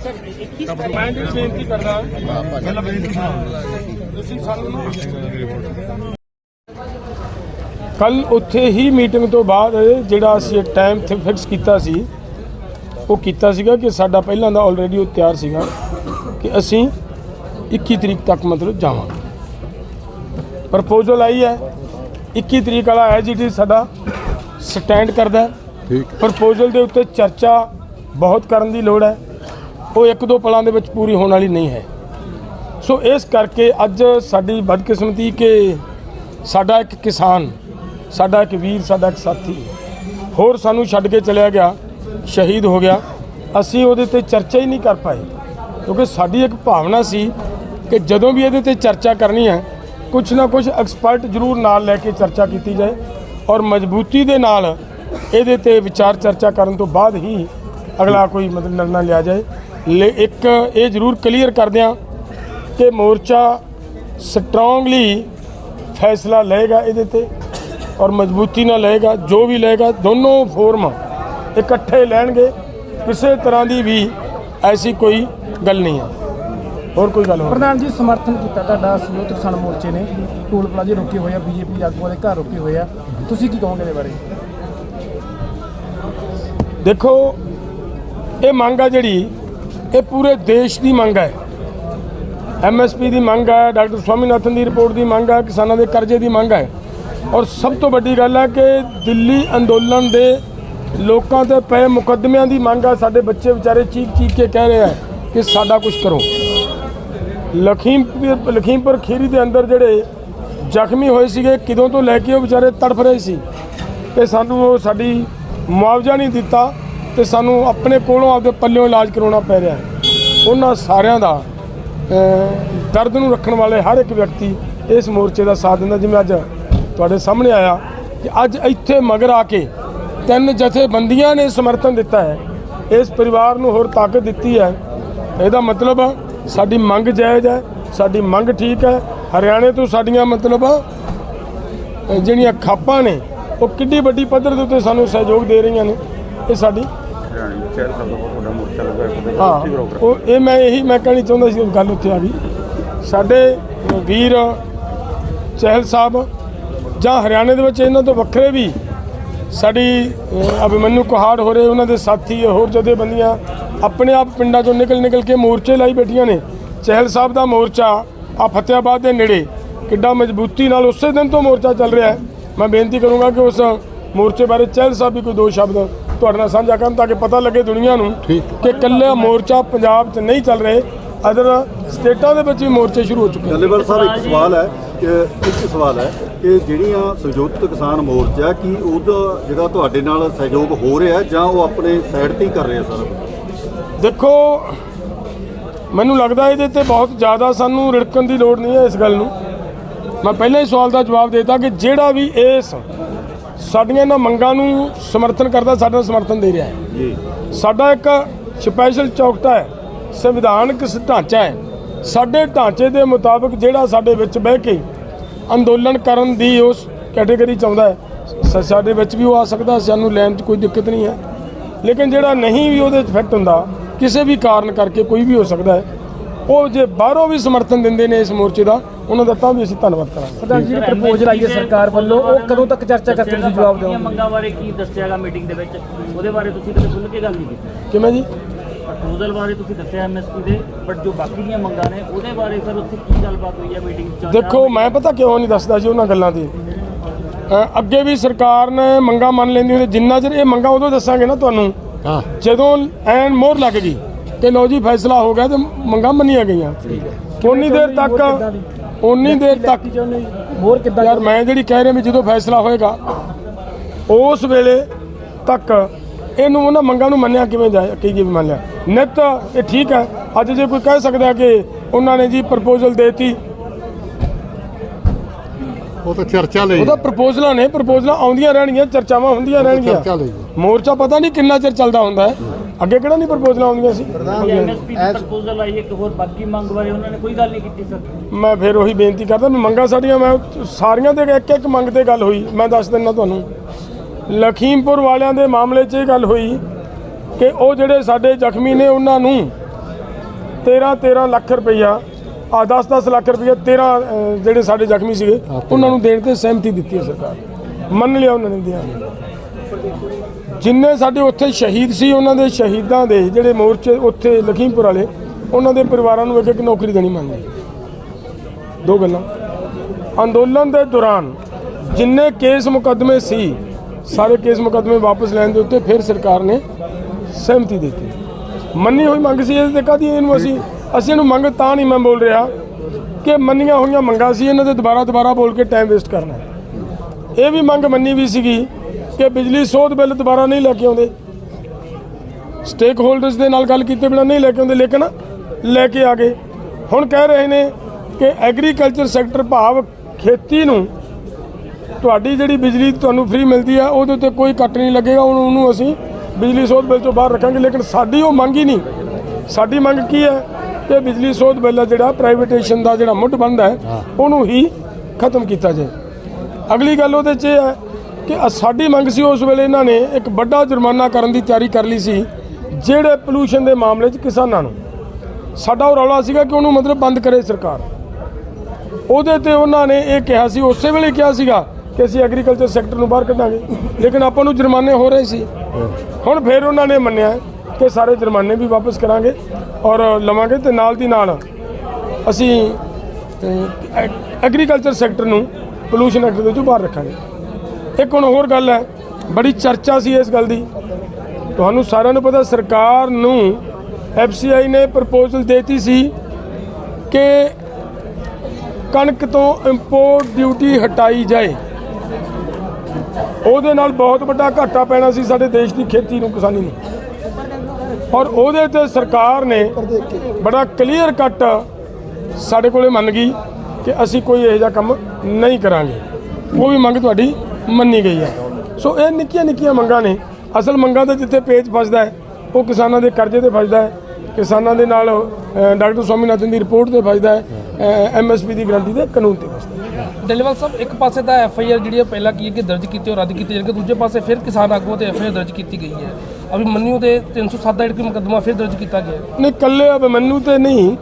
ਮੈਂ ਜਿਹੜੀ ਬੇਨਤੀ ਕਰਦਾ ਪਹਿਲਾਂ ਬੇਨਤੀ ਤੁਸੀਂ ਸਾਨੂੰ ਨਾ ਕੱਲ ਉੱਥੇ ਹੀ ਮੀਟਿੰਗ ਤੋਂ ਬਾਅਦ ਜਿਹੜਾ ਅਸੀਂ ਟਾਈਮ ਤੇ ਫਿਕਸ ਕੀਤਾ ਸੀ ਉਹ ਕੀਤਾ ਸੀਗਾ ਕਿ ਸਾਡਾ ਪਹਿਲਾਂ ਦਾ ਆਲਰੇਡੀ ਉਹ ਤਿਆਰ ਸੀਗਾ ਕਿ ਅਸੀਂ 21 ਤਰੀਕ ਤੱਕ ਮਤਲਬ ਜਾਵਾਂਗੇ। ਪ੍ਰਪੋਜ਼ਲ ਆਈ ਹੈ 21 ਤਰੀਕ ਵਾਲਾ ਐਜ ਇਟ ਇਜ਼ ਸਾਡਾ ਸਟੈਂਡ ਕਰਦਾ ਠੀਕ ਪ੍ਰਪੋਜ਼ਲ ਦੇ ਉੱਤੇ ਚਰਚਾ ਬਹੁਤ ਕਰਨ ਦੀ ਲੋੜ ਹੈ। ਉਹ ਇੱਕ ਦੋ ਪਲਾਂ ਦੇ ਵਿੱਚ ਪੂਰੀ ਹੋਣ ਵਾਲੀ ਨਹੀਂ ਹੈ। ਸੋ ਇਸ ਕਰਕੇ ਅੱਜ ਸਾਡੀ ਬਦਕਿਸਮਤੀ ਕਿ ਸਾਡਾ ਇੱਕ ਕਿਸਾਨ, ਸਾਡਾ ਇੱਕ ਵੀਰ, ਸਾਡਾ ਇੱਕ ਸਾਥੀ ਹੋਰ ਸਾਨੂੰ ਛੱਡ ਕੇ ਚਲਿਆ ਗਿਆ, ਸ਼ਹੀਦ ਹੋ ਗਿਆ। ਅਸੀਂ ਉਹਦੇ ਤੇ ਚਰਚਾ ਹੀ ਨਹੀਂ ਕਰ ਪਾਏ ਕਿਉਂਕਿ ਸਾਡੀ ਇੱਕ ਭਾਵਨਾ ਸੀ ਕਿ ਜਦੋਂ ਵੀ ਇਹਦੇ ਤੇ ਚਰਚਾ ਕਰਨੀ ਹੈ ਕੁਝ ਨਾ ਕੁਝ ਐਕਸਪਰਟ ਜ਼ਰੂਰ ਨਾਲ ਲੈ ਕੇ ਚਰਚਾ ਕੀਤੀ ਜਾਏ ਔਰ ਮਜ਼ਬੂਤੀ ਦੇ ਨਾਲ ਇਹਦੇ ਤੇ ਵਿਚਾਰ ਚਰਚਾ ਕਰਨ ਤੋਂ ਬਾਅਦ ਹੀ ਅਗਲਾ ਕੋਈ ਮਤਲਬ ਨਿਰਣਾ ਲਿਆ ਜਾਏ। ਲੇ ਇੱਕ ਇਹ ਜ਼ਰੂਰ ਕਲੀਅਰ ਕਰਦਿਆਂ ਕਿ ਮੋਰਚਾ ਸਟਰੋਂਗਲੀ ਫੈਸਲਾ ਲਏਗਾ ਇਹਦੇ ਤੇ ਔਰ ਮਜ਼ਬੂਤੀ ਨਾਲ ਲਏਗਾ ਜੋ ਵੀ ਲਏਗਾ ਦੋਨੋਂ ਫੋਰਮ ਇਕੱਠੇ ਲੈਣਗੇ। ਕਿਸੇ ਤਰ੍ਹਾਂ ਦੀ ਵੀ ਐਸੀ ਕੋਈ ਗੱਲ ਨਹੀਂ ਹੈ। ਹੋਰ ਕੋਈ ਗੱਲ ਹੋਰ? ਪ੍ਰਧਾਨ ਜੀ ਸਮਰਥਨ ਕੀਤਾ ਤੁਹਾਡਾ ਸੰਯੁਕਤ ਕਿਸਾਨ ਮੋਰਚੇ ਨੇ। ਟੋਲ ਪਲਾਜ਼ੇ ਰੋਕੇ ਹੋਏ ਆ ਬੀਜੇਪੀ ਆਗੂਆਂ ਦੇ ਘਰ ਰੋਕੇ ਹੋਏ ਆ। ਤੁਸੀਂ ਕੀ ਕਹੋਗੇ ਇਹਦੇ ਬਾਰੇ? ਦੇਖੋ ਇਹ ਮੰਗ ਆ ਜਿਹੜੀ ਇਹ ਪੂਰੇ ਦੇਸ਼ ਦੀ ਮੰਗ ਹੈ। ਐਮਐਸਪੀ ਦੀ ਮੰਗ ਹੈ, ਡਾਕਟਰ ਸਵਾਮੀਨਾਥਨ ਦੀ ਰਿਪੋਰਟ ਦੀ ਮੰਗ ਹੈ, ਕਿਸਾਨਾਂ ਦੇ ਕਰਜ਼ੇ ਦੀ ਮੰਗ ਹੈ। ਔਰ ਸਭ ਤੋਂ ਵੱਡੀ ਗੱਲ ਹੈ ਕਿ ਦਿੱਲੀ ਅੰਦੋਲਨ ਦੇ ਲੋਕਾਂ ਤੇ ਪਏ ਮੁਕੱਦਮਿਆਂ ਦੀ ਮੰਗ ਹੈ। ਸਾਡੇ ਬੱਚੇ ਵਿਚਾਰੇ ਚੀਕ ਚੀਕ ਕੇ ਕਹਿ ਰਹੇ ਆ ਕਿ ਸਾਡਾ ਕੁਝ ਕਰੋ। ਲਖੀਮਪੁਰ ਲਖੀਮਪੁਰ ਖੀਰੀ ਦੇ ਅੰਦਰ ਜਿਹੜੇ ਜ਼ਖਮੀ ਹੋਏ ਸੀਗੇ, ਕਿਦੋਂ ਤੋਂ ਲੈ ਕੇ ਉਹ ਵਿਚਾਰੇ ਤੜਫ ਰਹੇ ਸੀ? ਤੇ ਸਾਨੂੰ ਉਹ ਸਾਡੀ ਮੁਆਵਜ਼ਾ ਨਹੀਂ ਦਿੱਤਾ। ਤੇ ਸਾਨੂੰ ਆਪਣੇ ਕੋਲੋਂ ਆਪਦੇ ਪੱਲਿਓਂ ਇਲਾਜ ਕਰਾਉਣਾ ਪੈ ਰਿਹਾ ਹੈ। ਉਹਨਾਂ ਸਾਰਿਆਂ ਦਾ ਦਰਦ ਨੂੰ ਰੱਖਣ ਵਾਲੇ ਹਰ ਇੱਕ ਵਿਅਕਤੀ ਇਸ ਮੋਰਚੇ ਦਾ ਸਾਥ ਦਿੰਦਾ। ਜਿਵੇਂ ਅੱਜ ਤੁਹਾਡੇ ਸਾਹਮਣੇ ਆਇਆ ਕਿ ਅੱਜ ਇੱਥੇ ਮਗਰ ਆ ਕੇ ਤਿੰਨ ਜਥੇਬੰਦੀਆਂ ਨੇ ਸਮਰਥਨ ਦਿੱਤਾ ਹੈ। ਇਸ ਪਰਿਵਾਰ ਨੂੰ ਹੋਰ ਤਾਕਤ ਦਿੱਤੀ ਹੈ। ਇਹਦਾ ਮਤਲਬ ਸਾਡੀ ਮੰਗ ਜਾਇਜ਼ ਹੈ, ਸਾਡੀ ਮੰਗ ਠੀਕ ਹੈ। ਹਰਿਆਣੇ ਤੋਂ ਸਾਡੀਆਂ ਮਤਲਬ ਜਿਹੜੀਆਂ ਖਾਪਾਂ ਨੇ, ਉਹ ਕਿੱਡੀ ਵੱਡੀ ਪੱਧਰ ਦੇ ਉੱਤੇ ਸਾਨੂੰ ਸਹਿਯੋਗ ਦੇ ਰਹੀਆਂ ਨੇ। ਇਹ ਸਾਡੀ। ਹਾਂ, ਉਹ ਇਹ ਮੈਂ ਇਹੀ ਮੈਂ ਕਹਿਣੀ ਚਾਹੁੰਦਾ ਸੀ ਗੱਲ ਉੱਥੇ ਆ ਗਈ। ਸਾਡੇ ਵੀਰ ਚਹਿਲ ਸਾਹਿਬ ਜਾਂ ਹਰਿਆਣੇ ਦੇ ਵਿੱਚ ਇਹਨਾਂ ਤੋਂ ਵੱਖਰੇ ਵੀ ਸਾਡੀ ਅਭਿਮਨੂ ਕੁਹਾੜ ਹੋ ਰਹੇ, ਉਹਨਾਂ ਦੇ ਸਾਥੀ ਹੋਰ ਜਥੇਬੰਦੀਆਂ ਆਪਣੇ ਆਪ ਪਿੰਡਾਂ ਚੋਂ ਨਿਕਲ ਨਿਕਲ ਕੇ ਮੋਰਚੇ ਲਾਈ ਬੈਠੀਆਂ ਨੇ। ਚਹਿਲ ਸਾਹਿਬ ਦਾ ਮੋਰਚਾ ਆ ਫਤਿਆਬਾਦ ਦੇ ਨੇੜੇ, ਕਿੱਡਾ ਮਜ਼ਬੂਤੀ ਨਾਲ ਉਸੇ ਦਿਨ ਤੋਂ ਮੋਰਚਾ ਚੱਲ ਰਿਹਾ ਹੈ। ਮੈਂ ਬੇਨਤੀ ਕਰੂੰਗਾ ਕਿ ਉਸ ਮੋਰਚੇ ਬਾਰੇ ਚਹਿਲ ਸਾਹਿਬ ਵੀ ਕੋਈ ਦੋ ਸ਼ਬਦ ਤੁਹਾਡੇ ਨਾਲ ਸਾਂਝਾ ਕਰਨ ਤਾਂ ਕਿ ਪਤਾ ਲੱਗੇ ਦੁਨੀਆ ਨੂੰ। ਕਿ ਇਕੱਲੇ ਮੋਰਚਾ ਪੰਜਾਬ 'ਚ ਨਹੀਂ ਚੱਲ ਰਹੇ ਅਦਰ ਸਟੇਟਾਂ ਦੇ ਵਿੱਚ ਵੀ ਮੋਰਚੇ ਸ਼ੁਰੂ ਹੋ ਚੁੱਕੇ ਨੇ। ਡੱਲੇਵਾਲ ਸਾਹਿਬ ਇੱਕ ਸਵਾਲ ਹੈ ਕਿ ਇੱਕ ਸਵਾਲ ਹੈ ਕਿ ਜਿਹੜੀਆਂ ਸੰਯੁਕਤ ਕਿਸਾਨ ਮੋਰਚਾ ਕੀ ਉਹਦਾ ਜਿਹੜਾ ਤੁਹਾਡੇ ਨਾਲ ਸਹਿਯੋਗ ਹੋ ਰਿਹਾ ਜਾਂ ਉਹ ਆਪਣੇ ਸਾਈਡ ਤੇ ਹੀ ਕਰ ਰਹੇ ਸਾਰਾ? ਦੇਖੋ ਮੈਨੂੰ ਲੱਗਦਾ ਇਹਦੇ ਤੇ ਬਹੁਤ ਜ਼ਿਆਦਾ ਸਾਨੂੰ ਰਿੜਕਣ ਦੀ ਲੋੜ ਨਹੀਂ ਹੈ ਇਸ ਗੱਲ ਨੂੰ। ਮੈਂ ਪਹਿਲਾਂ ਹੀ ਸਵਾਲ ਦਾ ਜਵਾਬ ਦੇਤਾ ਕਿ ਜਿਹੜਾ ਵੀ ਇਸ ਸਾਡੀਆਂ ਇਹਨਾਂ ਮੰਗਾਂ ਨੂੰ ਸਮਰਥਨ ਕਰਦਾ ਸਾਡਾ ਸਮਰਥਨ ਦੇ ਰਿਹਾ ਹੈ। ਜੀ। ਸਾਡਾ ਇੱਕ ਸਪੈਸ਼ਲ ਚੌਕਟਾ ਹੈ ਸੰਵਿਧਾਨਕ ਢਾਂਚਾ ਹੈ। ਸਾਡੇ ਢਾਂਚੇ ਦੇ ਮੁਤਾਬਕ ਜਿਹੜਾ ਸਾਡੇ ਵਿੱਚ ਬਹਿ ਕੇ ਅੰਦੋਲਨ ਕਰਨ ਦੀ ਉਸ ਕੈਟਾਗਰੀ ਚ ਆਉਂਦਾ ਹੈ ਸਾਡੇ ਵਿੱਚ ਵੀ ਉਹ ਆ ਸਕਦਾ ਸਾਨੂੰ ਲੈਣ 'ਚ ਕੋਈ ਦਿੱਕਤ ਨਹੀਂ ਹੈ। ਲੇਕਿਨ ਜਿਹੜਾ ਨਹੀਂ ਵੀ ਉਹਦੇ 'ਚ ਫਿੱਟ ਹੁੰਦਾ ਕਿਸੇ ਵੀ ਕਾਰਨ ਕਰਕੇ ਕੋਈ ਵੀ ਹੋ ਸਕਦਾ ਹੈ ਉਹ ਜੇ ਬਾਹਰੋਂ ਵੀ ਸਮਰਥਨ ਦਿੰਦੇ ਨੇ ਇਸ ਮੋਰਚੇ ਦਾ ਉਹਨਾਂ ਦਾ ਤਾਂ ਵੀ ਅਸੀਂ ਧੰਨਵਾਦ ਕਰਾਂਗੇ। ਪ੍ਰਧਾਨ ਜੀ ਪ੍ਰਪੋਜ਼ਲ ਆਈ ਹੈ ਸਰਕਾਰ ਵੱਲੋਂ ਉਹ ਕਦੋਂ ਤੱਕ ਚਰਚਾ ਕਰਕੇ ਤੁਸੀਂ ਜਵਾਬ ਦਿਓਗੇ? ਮੰਗਾਂ ਬਾਰੇ ਕੀ ਦੱਸਿਆਗਾ ਮੀਟਿੰਗ ਦੇ ਵਿੱਚ? ਉਹਦੇ ਬਾਰੇ ਤੁਸੀਂ ਕਦੇ ਖੁੱਲ੍ਹ ਕੇ ਗੱਲ ਨਹੀਂ ਕੀਤੀ? ਕਿਵੇਂ ਜੀ? ਪ੍ਰਪੋਜ਼ਲ ਬਾਰੇ ਤੁਸੀਂ ਦੱਸਿਆ ਐਮਐਸਪੀ ਦੇ ਬਟ ਜੋ ਬਾਕੀ ਦੀਆਂ ਮੰਗਾਂ ਨੇ ਉਹਦੇ ਬਾਰੇ ਫਿਰ ਉੱਥੇ ਕੀ ਗੱਲਬਾਤ ਹੋਈ ਹੈ ਮੀਟਿੰਗ 'ਚ? ਦੇਖੋ ਮੈਂ ਪਤਾ ਕਿਉਂ ਨਹੀਂ ਦੱਸਦਾ ਜੀ ਉਹਨਾਂ ਗੱਲਾਂ ਦੀ? ਅੱਗੇ ਵੀ ਸਰਕਾਰ ਨੇ ਮੰਗਾਂ ਮੰਨ ਲੈਂਦੀ ਹੁੰਦੀ ਜਿੰਨਾ ਚਿਰ ਇਹ ਮੰਗਾਂ ਉਦੋਂ ਦੱਸਾਂਗੇ ਨਾ ਤੁਹਾਨੂੰ। ਹਾਂ। ਜਦੋਂ ਐਨ ਮੋਹਰ ਲੱਗ ਗਈ ਕਿ ਲੋ ਜੀ ਫੈਸਲਾ ਹੋ ਗਿਆ ਤੇ ਮੰਗਾਂ ਮੰਨੀਆਂ ਗਈਆਂ। ਉਨੀ ਦੇਰ ਤੱਕ ਉਨੀ ਦੇਰ ਤੱਕ ਹੋਰ ਕਿੱਦਾਂ ਯਾਰ ਮੈਂ ਜਿਹੜੀ ਕਹਿ ਰਿਹਾ ਵੀ ਜਦੋਂ ਫੈਸਲਾ ਹੋਏਗਾ ਉਸ ਵੇਲੇ ਤੱਕ ਇਹਨੂੰ ਉਹਨਾਂ ਮੰਗਾਂ ਨੂੰ ਮੰਨਿਆ ਕਿਵੇਂ ਜਾਏ ਕੀ ਕੀ ਮੰਨ ਲਿਆ ਨਿਤ ਇਹ ਠੀਕ ਹੈ ਅੱਜ ਜੇ ਕੋਈ ਕਹਿ ਸਕਦਾ ਕਿ ਉਹਨਾਂ ਨੇ ਜੀ ਪ੍ਰਪੋਜ਼ਲ ਦੇਤੀ। ਉਹ ਤਾਂ ਚਰਚਾ ਲਈ। ਉਹਦਾ ਪ੍ਰਪੋਜ਼ਲਾਂ ਨੇ ਪ੍ਰਪੋਜ਼ਲਾਂ ਆਉਂਦੀਆਂ ਰਹਿਣਗੀਆਂ ਚਰਚਾਵਾਂ ਹੁੰਦੀਆਂ ਰਹਿਣਗੀਆਂ। ਮੋਰਚਾ ਪਤਾ ਨਹੀਂ ਕਿੰਨਾ ਚਿਰ ਚੱਲਦਾ ਹੁੰਦਾ ਹੈ। ਅੱਗੇ ਕਿਹੜਾ ਨਹੀਂ ਪ੍ਰਪੋਜ਼ਲਾਂ ਆਉਂਦੀਆਂ ਸੀ? ਐਮਐਸਪੀ ਦੀ ਪ੍ਰਪੋਜ਼ਲ ਆਈ ਇੱਕ ਹੋਰ ਬਾਕੀ ਮੰਗ ਬਾਰੇ ਉਹਨਾਂ ਨੇ ਕੋਈ ਗੱਲ ਨਹੀਂ ਕੀਤੀ ਸਰ। ਮੈਂ ਫਿਰ ਉਹੀ ਬੇਨਤੀ ਕਰਦਾ ਮੈਂ ਮੰਗਾਂ ਸਾਡੀਆਂ ਮੈਂ ਸਾਰੀਆਂ ਦੇ ਇੱਕ ਇੱਕ ਮੰਗ ਤੇ ਗੱਲ ਹੋਈ ਮੈਂ ਦੱਸ ਦਿੰਦਾ ਤੁਹਾਨੂੰ। ਲਖੀਮਪੁਰ ਵਾਲਿਆਂ ਦੇ ਮਾਮਲੇ 'ਚ ਇਹ ਗੱਲ ਹੋਈ ਕਿ ਉਹ ਜਿਹੜੇ ਸਾਡੇ ਜ਼ਖਮੀ ਨੇ ਉਹਨਾਂ ਨੂੰ 13 13 ਲੱਖ ਰੁਪਈਆ ਆ 10 10 ਲੱਖ ਰੁਪਈਆ 13 ਅ, ਜਿਹੜੇ ਸਾਡੇ ਜ਼ਖਮੀ ਸੀਗੇ ਉਹਨਾਂ ਨੂੰ ਦੇਣ ਤੇ ਸਹਿਮਤੀ ਦਿੱਤੀ ਹੈ ਸਰਕਾਰ। ਮੰਨ ਲਿਆ ਉਹਨਾਂ ਨੇ ਦਿਆਂ। ਜਿੰਨੇ ਸਾਡੇ ਉੱਥੇ ਸ਼ਹੀਦ ਸੀ ਉਹਨਾਂ ਦੇ ਸ਼ਹੀਦਾਂ ਦੇ ਜਿਹੜੇ ਮੋਰਚੇ ਉੱਥੇ ਲਖੀਮਪੁਰ ਵਾਲੇ ਉਹਨਾਂ ਦੇ ਪਰਿਵਾਰਾਂ ਨੂੰ ਇੱਕ ਨੌਕਰੀ ਦੇਣੀ ਮੰਗ ਲਈ ਦੋ ਗੱਲਾਂ। ਅੰਦੋਲਨ ਦੇ ਦੌਰਾਨ ਜਿੰਨੇ ਕੇਸ ਮੁਕੱਦਮੇ ਸੀ ਸਾਰੇ ਕੇਸ ਮੁਕੱਦਮੇ ਵਾਪਸ ਲੈਣ ਦੇ ਉੱਤੇ ਫਿਰ ਸਰਕਾਰ ਨੇ ਸਹਿਮਤੀ ਦਿੱਤੀ। ਮੰਨੀ ਹੋਈ ਮੰਗ ਸੀ ਇਹਦੇ ਕਾਦੀ ਇਹਨੂੰ ਅਸੀਂ ਅਸੀਂ ਇਹਨੂੰ ਮੰਗ ਤਾਂ ਨਹੀਂ ਮੈਂ ਬੋਲ ਰਿਹਾ ਕਿ ਮੰਨੀਆਂ ਹੋਈਆਂ ਮੰਗਾਂ ਸੀ ਇਹਨਾਂ ਦੇ ਦੁਬਾਰਾ ਦੁਬਾਰਾ ਬੋਲ ਕੇ ਟਾਈਮ ਵੇਸਟ ਕਰਨਾ। ਇਹ ਵੀ ਮੰਗ ਮੰਨੀ ਵੀ ਸੀਗੀ ਕਿ ਬਿਜਲੀ ਸੋਧ ਬਿੱਲ ਦੁਬਾਰਾ ਨਹੀਂ ਲੈ ਕੇ ਆਉਂਦੇ। ਸਟੇਕ ਹੋਲਡਰਸ ਦੇ ਨਾਲ ਗੱਲ ਕੀਤੇ ਬਿਨਾਂ ਨਹੀਂ ਲੈ ਕੇ ਆਉਂਦੇ ਲੇਕਿਨ ਲੈ ਕੇ ਆ ਗਏ। ਹੁਣ ਕਹਿ ਰਹੇ ਨੇ ਕਿ ਐਗਰੀਕਲਚਰ ਸੈਕਟਰ ਭਾਵ ਖੇਤੀ ਨੂੰ ਤੁਹਾਡੀ ਜਿਹੜੀ ਬਿਜਲੀ ਤੁਹਾਨੂੰ ਫ੍ਰੀ ਮਿਲਦੀ ਹੈ ਉਹਦੇ ਉੱਤੇ ਕੋਈ ਕੱਟ ਨਹੀਂ ਲੱਗੇਗਾ ਉਹਨੂੰ ਉਹਨੂੰ ਅਸੀਂ ਬਿਜਲੀ ਸੋਧ ਬਿੱਲ ਤੋਂ ਬਾਹਰ ਰੱਖਾਂਗੇ। ਲੇਕਿਨ ਸਾਡੀ ਉਹ ਮੰਗ ਹੀ ਨਹੀਂ। ਸਾਡੀ ਮੰਗ ਕੀ ਹੈ ਕਿ ਬਿਜਲੀ ਸੋਧ ਬਿੱਲ ਜਿਹੜਾ ਪ੍ਰਾਈਵੇਟੇਸ਼ਨ ਦਾ ਜਿਹੜਾ ਮੁੱਢ ਬੰਦ ਹੈ। ਉਹਨੂੰ ਹੀ ਖਤਮ ਕੀਤਾ ਜਾਏ। ਅਗਲੀ ਗੱਲ ਉਹਦੇ 'ਚ ਇਹ ਹੈ ਕਿ ਸਾਡੀ ਮੰਗ ਸੀ ਉਸ ਵੇਲੇ ਇਹਨਾਂ ਨੇ ਇੱਕ ਵੱਡਾ ਜੁਰਮਾਨਾ ਕਰਨ ਦੀ ਤਿਆਰੀ ਕਰ ਲਈ ਸੀ, ਜਿਹੜੇ ਪੋਲੂਸ਼ਨ ਦੇ ਮਾਮਲੇ 'ਚ ਕਿਸਾਨਾਂ ਨੂੰ। ਸਾਡਾ ਉਹ ਰੌਲਾ ਸੀਗਾ ਕਿ ਉਹਨੂੰ ਮਤਲਬ ਬੰਦ ਕਰੇ ਸਰਕਾਰ। ਉਹਦੇ ਤੇ ਉਹਨਾਂ ਨੇ ਇਹ ਕਿਹਾ ਸੀ, ਉਸੇ ਵੇਲੇ ਕਿਹਾ ਸੀਗਾ ਕਿ ਅਸੀਂ ਐਗਰੀਕਲਚਰ ਸੈਕਟਰ ਨੂੰ ਬਾਹਰ ਕੱਢਾਂਗੇ। ਲੇਕਿਨ ਆਪਾਂ ਨੂੰ ਜੁਰਮਾਨੇ ਹੋ ਰਹੇ ਸੀ। ਹੁਣ ਫਿਰ ਉਹਨਾਂ ਨੇ ਮੰਨਿਆ ਕਿ ਸਾਰੇ ਜੁਰਮਾਨੇ ਵੀ ਵਾਪਸ ਕਰਾਂਗੇ ਔਰ ਲਵਾਂਗੇ ਤੇ ਨਾਲ ਦੀ ਨਾਲ ਅਸੀਂ ਐਗਰੀਕਲਚਰ ਸੈਕਟਰ ਨੂੰ ਪੋਲੂਸ਼ਨ ਐਕਟ ਦੇ ਵਿੱਚੋਂ ਬਾਹਰ ਰੱਖਾਂਗੇ। ਇੱਕ ਹੁਣ ਹੋਰ ਗੱਲ ਹੈ, ਬੜੀ ਚਰਚਾ ਸੀ ਇਸ ਗੱਲ ਦੀ। ਤੁਹਾਨੂੰ ਸਾਰਿਆਂ ਨੂੰ ਪਤਾ ਸਰਕਾਰ ਨੂੰ ਐਫਸੀਆਈ ਨੇ ਪ੍ਰਪੋਜ਼ਲ ਦੇਤੀ ਸੀ ਕਿ ਕਣਕ ਤੋਂ ਇੰਪੋਰਟ ਡਿਊਟੀ ਹਟਾਈ ਜਾਏ। ਉਹਦੇ ਨਾਲ ਬਹੁਤ ਵੱਡਾ ਘਾਟਾ ਪੈਣਾ ਸੀ ਸਾਡੇ ਦੇਸ਼ ਦੀ ਖੇਤੀ ਨੂੰ, ਕਿਸਾਨੀ ਨੂੰ। ਔਰ ਉਹਦੇ ਤੇ ਸਰਕਾਰ ਨੇ ਬੜਾ ਕਲੀਅਰ ਕੱਟ ਸਾਡੇ ਕੋਲੇ ਮੰਨ ਗਈ ਕਿ ਅਸੀਂ ਕੋਈ ਇਹੋ ਜਿਹਾ ਕੰਮ ਨਹੀਂ ਕਰਾਂਗੇ। ਉਹ ਵੀ ਮੰਗ ਤੁਹਾਡੀ ਮੰਨੀ ਗਈ ਹੈ। ਸੋ ਇਹ ਨਿੱਕੀਆਂ ਨਿੱਕੀਆਂ ਮੰਗਾਂ ਨੇ। ਅਸਲ ਮੰਗਾਂ ਦਾ ਜਿੱਥੇ ਪੇਚ ਫਸਦਾ ਹੈ ਉਹ ਕਿਸਾਨਾਂ ਦੇ ਕਰਜ਼ੇ ਤੇ ਫਸਦਾ ਹੈ। ਕਿਸਾਨਾਂ ਦੇ ਨਾਲ ਡਾਕਟਰ ਸਵਾਮੀਨਾਥਨ ਦੀ ਰਿਪੋਰਟ ਤੇ ਫਸਦਾ ਹੈ ਐਮਐਸਪੀ ਦੀ ਗਰੰਟੀ ਦੇ ਕਾਨੂੰਨ ਤੇ ਫਸਦਾ ਹੈ। ਡੱਲੇਵਾਲ ਸਾਹਿਬ ਇੱਕ ਪਾਸੇ ਤਾਂ ਐਫ ਆਈ ਆਰ ਜਿਹੜੀ ਹੈ ਪਹਿਲਾਂ ਕੀ ਹੈ ਕਿ ਦਰਜ ਕੀਤੀ ਔਰ ਰੱਦ ਕੀਤੀ ਜਾਣੀ ਕਿ ਦੂਜੇ ਪਾਸੇ ਫਿਰ ਕਿਸਾਨ ਆਗੂਆਂ ਤੇ ਐਫ ਆਈ ਆਰ ਦਰਜ ਕੀਤੀ ਗਈ ਹੈ। ਅਭੀ ਮੰਨਿਓ ਤੇ 307 ਦਾ ਇੱਕ ਮੁਕੱਦਮਾ ਫਿਰ ਦਰਜ ਕੀਤਾ ਗਿਆ। ਨਹੀਂ ਕੱਲੇ ਅਭਿਮਨੂ ਤੇ ਨਹੀਂ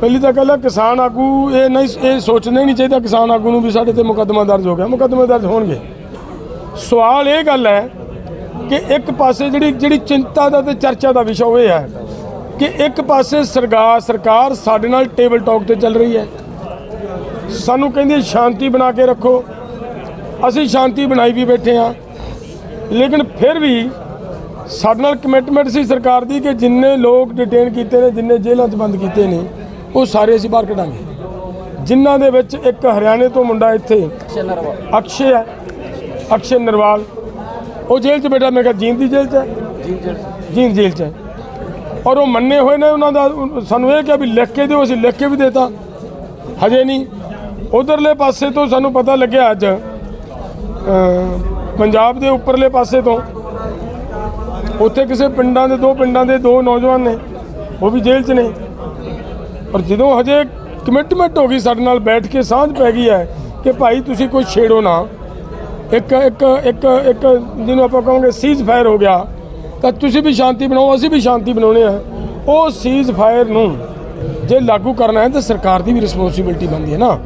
ਪਹਿਲੀ ਤਾਂ ਗੱਲ ਹੈ ਕਿਸਾਨ ਆਗੂ ਇਹ ਨਹੀਂ ਇਹ ਸੋਚਣਾ ਹੀ ਨਹੀਂ ਚਾਹੀਦਾ ਕਿਸਾਨ ਆਗੂ ਨੂੰ ਵੀ ਸਾਡੇ ਤੇ ਮੁਕੱਦਮਾ ਦਰਜ ਹੋ ਗਿਆ। ਮੁਕੱਦਮੇ ਦਰਜ ਹੋਣਗੇ। ਸਵਾਲ ਇਹ ਗੱਲ ਹੈ ਕਿ ਇੱਕ ਪਾਸੇ ਜਿਹੜੀ ਜਿਹੜੀ ਚਿੰਤਾ ਦਾ ਤੇ ਚਰਚਾ ਦਾ ਵਿਸ਼ਾ ਉਹ ਇਹ ਹੈ ਕਿ ਇੱਕ ਪਾਸੇ ਸਰਕਾਰ ਸਰਕਾਰ ਸਾਡੇ ਨਾਲ ਟੇਬਲ ਟਾਕ ਤੇ ਚੱਲ ਰਹੀ ਹੈ। ਸਾਨੂੰ ਕਹਿੰਦੀ ਸ਼ਾਂਤੀ ਬਣਾ ਕੇ ਰੱਖੋ। ਅਸੀਂ ਸ਼ਾਂਤੀ ਬਣਾਈ ਵੀ ਬੈਠੇ ਹਾਂ। ਲੇਕਿਨ ਫਿਰ ਵੀ ਸਾਡੇ ਨਾਲ ਕਮਿਟਮੈਂਟ ਸੀ ਸਰਕਾਰ ਦੀ ਕਿ ਜਿੰਨੇ ਲੋਕ ਡਿਟੇਨ ਕੀਤੇ ਨੇ, ਜਿੰਨੇ ਜੇਲ੍ਹਾਂ 'ਚ ਬੰਦ ਕੀਤੇ ਨੇ ਉਹ ਸਾਰੇ ਅਸੀਂ ਬਾਹਰ ਕਢਾਂਗੇ। ਜਿਨ੍ਹਾਂ ਦੇ ਵਿੱਚ ਇੱਕ ਹਰਿਆਣੇ ਤੋਂ ਮੁੰਡਾ ਇੱਥੇ ਅਕਸ਼ੇ ਹੈ ਅਕਸ਼ੇ ਨਰਵਾਲ। ਉਹ ਜੇਲ੍ਹ 'ਚ ਬੈਠਾ ਮੈਂ ਕਿਹਾ ਜੀਂਦ ਦੀ ਜੇਲ੍ਹ 'ਚ ਹੈ? ਜੀਂਦ ਜੇਲ੍ਹ 'ਚ। ਹੈ। ਔਰ ਉਹ ਮੰਨੇ ਹੋਏ ਨੇ ਉਹਨਾਂ ਦਾ ਸਾਨੂੰ ਇਹ ਕਿਹਾ ਵੀ ਲਿਖ ਕੇ ਦਿਓ ਅਸੀਂ ਲਿਖ ਕੇ ਵੀ ਦੇਤਾ। ਹਜੇ ਨਹੀਂ। ਉਧਰਲੇ ਪਾਸੇ ਤੋਂ ਸਾਨੂੰ ਪਤਾ ਲੱਗਿਆ ਅੱਜ ਪੰਜਾਬ ਦੇ ਉੱਪਰਲੇ ਪਾਸੇ ਤੋਂ। ਉੱਥੇ ਕਿਸੇ ਪਿੰਡਾਂ ਦੇ ਦੋ ਪਿੰਡਾਂ ਦੇ ਦੋ ਨੌਜਵਾਨ ਨੇ। ਉਹ ਵੀ ਜੇਲ੍ਹ 'ਚ ਨੇ। ਪਰ ਜਦੋਂ ਹਜੇ ਕਮਿਟਮੈਂਟ ਹੋ ਗਈ ਸਾਡੇ ਨਾਲ ਬੈਠ ਕੇ, ਸਾਂਝ ਪੈ ਗਈ ਹੈ ਕਿ ਭਾਈ ਤੁਸੀਂ ਕੋਈ ਛੇੜੋ ਨਾ। ਇੱਕ ਇੱਕ ਇੱਕ ਇੱਕ ਜਿਹਨੂੰ ਆਪਾਂ ਕਹਾਂਗੇ ਸੀਜ਼ ਫਾਇਰ ਹੋ ਗਿਆ। ਤਾਂ ਤੁਸੀਂ ਵੀ ਸ਼ਾਂਤੀ ਬਣਾਓ, ਅਸੀਂ ਵੀ ਸ਼ਾਂਤੀ ਬਣਾਉਣੇ ਆ। ਉਹ ਸੀਜ਼ ਫਾਇਰ ਨੂੰ ਜੇ ਲਾਗੂ ਕਰਨਾ ਹੈ ਤਾਂ ਸਰਕਾਰ ਦੀ ਵੀ ਰਿਸਪੌਂਸਿਬਿਲਟੀ ਬਣਦੀ ਹੈ ਨਾ।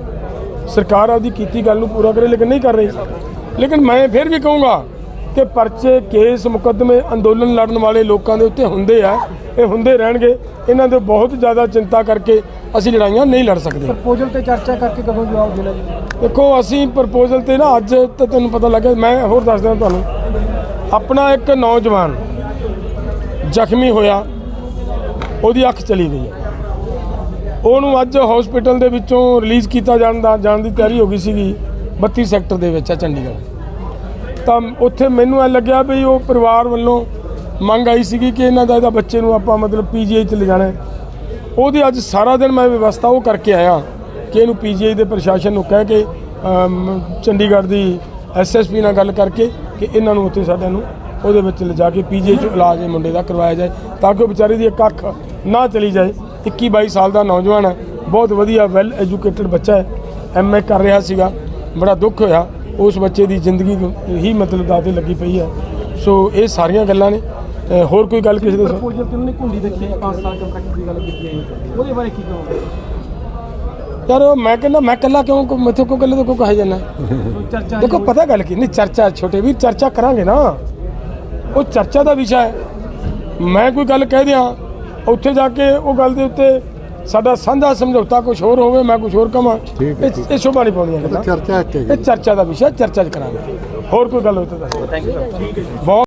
ਸਰਕਾਰ ਆਪਦੀ ਕੀਤੀ ਗੱਲ ਨੂੰ ਪੂਰਾ ਕਰੇ, ਲੇਕਿਨ ਨਹੀਂ ਕਰ ਰਹੀ। ਲੇਕਿਨ ਮੈਂ ਫਿਰ ਵੀ ਕਹੂੰਗਾ ਕਿ ਪਰਚੇ ਕੇਸ ਮੁਕੱਦਮੇ ਅੰਦੋਲਨ ਲੜਨ ਵਾਲੇ ਲੋਕਾਂ ਦੇ ਉੱਤੇ ਹੁੰਦੇ ਆ ਇਹ ਹੁੰਦੇ ਰਹਿਣਗੇ। ਇਹਨਾਂ ਦੇ ਬਹੁਤ ਜ਼ਿਆਦਾ ਚਿੰਤਾ ਕਰਕੇ ਅਸੀਂ ਲੜਾਈਆਂ ਨਹੀਂ ਲੜ ਸਕਦੇ। ਪ੍ਰਪੋਜ਼ਲ ਤੇ ਚਰਚਾ ਕਰਕੇ ਕਦੋਂ ਜਵਾਬ ਦੇਣਾ ਜੀ? ਦੇਖੋ ਅਸੀਂ ਪ੍ਰਪੋਜ਼ਲ ਤੇ ਨਾ ਅੱਜ ਤਾਂ ਤੁਹਾਨੂੰ ਪਤਾ ਲੱਗਿਆ ਮੈਂ ਹੋਰ ਦੱਸ ਦਿਆਂ ਤੁਹਾਨੂੰ। ਆਪਣਾ ਇੱਕ ਨੌਜਵਾਨ ਜ਼ਖਮੀ ਹੋਇਆ ਉਹਦੀ ਅੱਖ ਚਲੀ ਗਈ। ਹੈ ਉਹਨੂੰ ਅੱਜ ਹਸਪੀਟਲ ਦੇ ਵਿੱਚੋਂ ਰਿਲੀਜ਼ ਕੀਤਾ ਜਾਣ ਦਾ ਜਾਣ ਦੀ ਤਿਆਰੀ ਹੋ ਗਈ ਸੀਗੀ 32 ਸੈਕਟਰ ਦੇ ਵਿੱਚ ਆ ਚੰਡੀਗੜ੍ਹ। ਤਾਂ ਉੱਥੇ ਮੈਨੂੰ ਐ ਲੱਗਿਆ ਵੀ ਉਹ ਪਰਿਵਾਰ ਵੱਲੋਂ ਮੰਗ ਆਈ ਸੀਗੀ ਕਿ ਇਹਨਾਂ ਦਾ ਇਹਦਾ ਬੱਚੇ ਨੂੰ ਆਪਾਂ ਮਤਲਬ ਪੀਜੀਆਈ ਚ ਲਿਜਾਣਾ ਹੈ। ਉਹਦੀ ਅੱਜ ਸਾਰਾ ਦਿਨ ਮੈਂ ਵਿਵਸਥਾ ਉਹ ਕਰਕੇ ਆਇਆ ਕਿ ਇਹਨੂੰ ਪੀਜੀਆਈ ਦੇ ਪ੍ਰਸ਼ਾਸਨ ਨੂੰ ਕਹਿ ਕੇ ਚੰਡੀਗੜ੍ਹ ਦੀ ਐਸਐਸਪੀ ਨਾਲ ਗੱਲ ਕਰਕੇ ਕਿ ਇਹਨਾਂ ਨੂੰ ਉੱਥੇ ਸਾਡਿਆਂ ਨੂੰ ਉਹਦੇ ਵਿੱਚ ਲਿਜਾ ਕੇ ਪੀਜੀਆਈ ਚ ਇਲਾਜ ਇਹ ਮੁੰਡੇ ਦਾ ਕਰਵਾਇਆ ਜਾਏ ਤਾਂ ਕਿ ਉਹ ਵਿਚਾਰੇ ਦੀ ਇੱਕ ਅੱਖ ਨਾ ਚਲੀ ਜਾਏ। 21 22 ਸਾਲ ਦਾ ਨੌਜਵਾਨ ਹੈ, ਬਹੁਤ ਵਧੀਆ ਵੈਲ ਐਜੂਕੇਟਡ ਬੱਚਾ ਹੈ ਐਮਏ ਕਰ ਰਿਹਾ ਸੀਗਾ, ਬੜਾ ਦੁੱਖ ਹੋਇਆ। ਉਸ ਬੱਚੇ ਦੀ ਜ਼ਿੰਦਗੀ ਹੀ ਮਤਲਬ ਦਾਅ ਤੇ ਲੱਗੀ ਪਈ ਹੈ। ਸੋ ਇਹ ਸਾਰੀਆਂ ਗੱਲਾਂ ਨੇ। ਹੋਰ ਕੋਈ ਗੱਲ ਕਿਸੇ ਦੇ ਪ੍ਰਪੋਜ਼ਲ ਤੇ ਉਹਨਾਂ ਕੁੰਡੀ ਦੇਖੀ ਹੈ 5 ਸਾਲ ਕੰਟਰੈਕਟ ਦੀ ਗੱਲ ਕੀਤੀ ਹੈ। ਉਹਦੇ ਬਾਰੇ ਕੀ ਕਹੋਗੇ? ਯਾਰ ਮੈਂ ਕਹਿੰਦਾ ਮੈਂ ਕੱਲਾ ਕਿਉਂ ਮੈਥੋਂ ਕਿਉਂ ਕੱਲੇ ਤੋਂ ਕਿਉਂ ਕਹੇ ਜਾਂਦਾ? ਦੇਖੋ ਪਤਾ ਗੱਲ ਕੀ? ਨਹੀਂ ਚਰਚਾ ਛੋਟੇ ਵੀ ਚਰਚਾ ਕਰਾਂਗੇ ਨਾ। ਉਹ ਚਰਚਾ ਦਾ ਵਿਸ਼ਾ ਹੈ। ਮੈਂ ਕੋਈ ਗੱਲ ਕਹਿ ਦਿਆਂ ਉੱਥੇ ਜਾ ਕੇ ਉਹ ਗੱਲ ਦੇ ਉੱਤੇ ਸਾਡਾ ਸਾਂਝਾ ਸਮਝੌਤਾ ਕੁਝ ਹੋਰ ਹੋਵੇ ਮੈਂ ਕੁਝ ਹੋਰ ਕਵਾਂ ਠੀਕ ਹੈ, ਇਹ ਇਹ ਸ਼ੋਭਾ ਨਹੀਂ ਤਾਂ ਗੱਲਾਂ। ਚਰਚਾ ਇਹ ਚਰਚਾ ਦਾ ਵਿਸ਼ਾ ਚਰਚਾ ਚ ਕਰਾਂਗੇ। ਹੋਰ ਕੋਈ ਗੱਲ ਹੋਵੇ ਤਾਂ ਦੱਸੋ। ਥੈਂਕ ਯੂ ਸਰ ਬਹੁਤ